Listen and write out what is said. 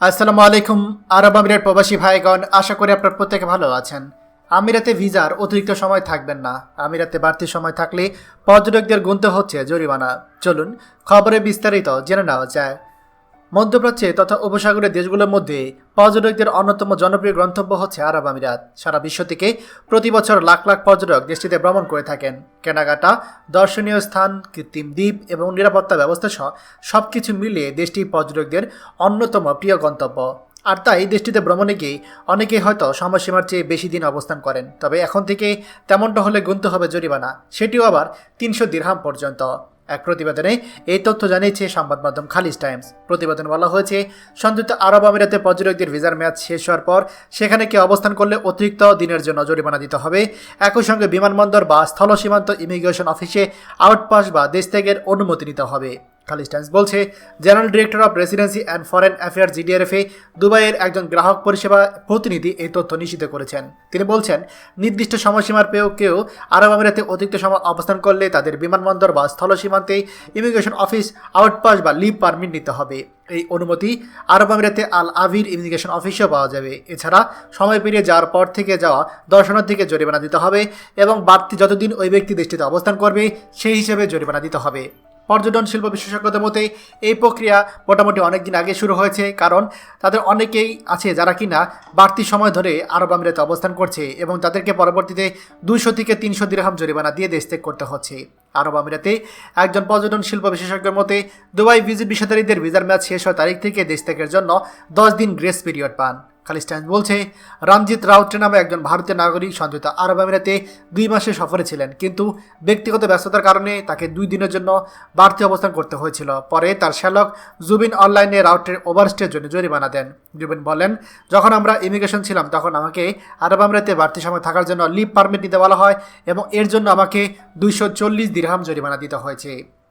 আসসালামু আলাইকুম, আরব আমিরাত প্রবাসী ভাইগণ, আশা করি আপনার প্রত্যেকে ভালো আছেন। আমিরাতে ভিসার অতিরিক্ত সময় থাকবেন না। আমিরাতে বাড়তি সময় থাকলে পর্যটকদের গুনতে হচ্ছে জরিমানা। চলুন খবরে বিস্তারিত জেনে নেওয়া যায়। মধ্যপ্রাচ্যে তথা উপসাগরের দেশগুলোর মধ্যে পর্যটকদের অন্যতম জনপ্রিয় গন্তব্য হচ্ছে আরব আমিরাত। সারা বিশ্ব থেকে প্রতি বছর লাখ লাখ পর্যটক দেশটিতে ভ্রমণ করে থাকেন। কেনাকাটা, দর্শনীয় স্থান, কৃত্রিম দ্বীপ এবং নিরাপত্তা ব্যবস্থা সহ সব কিছু মিলিয়ে দেশটি পর্যটকদের অন্যতম প্রিয় গন্তব্য। আর তাই দেশটিতে ভ্রমণে গিয়ে অনেকেই হয়তো সময়সীমার চেয়ে বেশি দিন অবস্থান করেন। তবে এখন থেকে তেমনটা হলে গুনতে হবে জরিমানা। সেটিও আবার তিনশো দিরহাম পর্যন্ত। এক প্রতিবেদনে এই তথ্য জানিয়েছে সংবাদ মাধ্যম খালিজ টাইমস। প্রতিবেদনে বলা হয়েছে সংযুক্ত আরব আমিরাতে পর্যটকদের ভিসার মেয়াদ শেষ হওয়ার পর সেখানে কেউ অবস্থান করলে অতিরিক্ত দিনের জন্য জরিমানা দিতে হবে। একই সঙ্গে বিমানবন্দর বা স্থল সীমান্ত ইমিগ্রেশন অফিসে আউটপাস বা দেশ ত্যাগের অনুমতি নিতে হবে। খালিজ টাইমস বলছে general director of residency and foreign affairs জিডিআরএফে দুবাইয়ের একজন গ্রাহক পরিষেবা প্রতিনিধি এই তথ্য নিশ্চিত করেছেন। তিনি বলছেন, নির্দিষ্ট সময়সীমার পেয়েও কেউ আরব আমিরাতে অতিরিক্ত সময় অবস্থান করলে তাদের বিমানবন্দর বা স্থল সীমান্তে ইমিগ্রেশন অফিস আউটপাস বা লিভ পারমিট নিতে হবে। এই অনুমতি আরব আমিরাতে আল আভির ইমিগ্রেশন অফিসেও পাওয়া যাবে। এছাড়া সময় পেরিয়ে যাওয়ার পর থেকে যাওয়া দর্শনার্থীকে জরিমানা দিতে হবে এবং বাড়তি যতদিন ওই ব্যক্তি দেশটিতে অবস্থান করবে, সেই হিসেবে জরিমানা দিতে হবে। পর্যটন শিল্প বিশেষজ্ঞদের মতে এই প্রক্রিয়া মোটামুটি অনেক দিন আগে শুরু হয়েছে, কারণ তাদের অনেকেই আছে যারা কিনা বাড়তি সময় ধরে আরব আমিরাতে অবস্থান করছে এবং তাদেরকে পরবর্তীতে দুইশো থেকে তিনশো দিরহাম জরিমানা দিয়ে দেশ ত্যাগ করতে হচ্ছে। আরব আমিরাতে একজন পর্যটন শিল্প বিশেষজ্ঞের মতে দুবাই ভিজিট বিষয়ধারীদের ভিসার ম্যাচ শেষ হওয়ার তারিখ থেকে দেশ ত্যাগের জন্য দশ দিন গ্রেস পিরিয়ড পান। খালিস্তান বলছে রণজিৎ রাউটে নামে একজন ভারতীয় নাগরিক সংযুক্ত আরব আমিরাতে দুই মাসে সফরে ছিলেন, কিন্তু ব্যক্তিগত ব্যস্ততার কারণে তাকে দুই দিনের জন্য বাড়তি অবস্থান করতে হয়েছিল। পরে তার শ্যালক জুবিন অনলাইনে রাউটের ওভারস্টের জন্য জরিমানা দেন। জুবিন বলেন, যখন আমরা ইমিগ্রেশন ছিলাম, তখন আমাকে আরব আমিরাতে বাড়তি সময় থাকার জন্য লিভ পারমিট নিতে বলা হয় এবং এর জন্য আমাকে দুইশো চল্লিশ দিরহাম জরিমানা দিতে হয়েছে।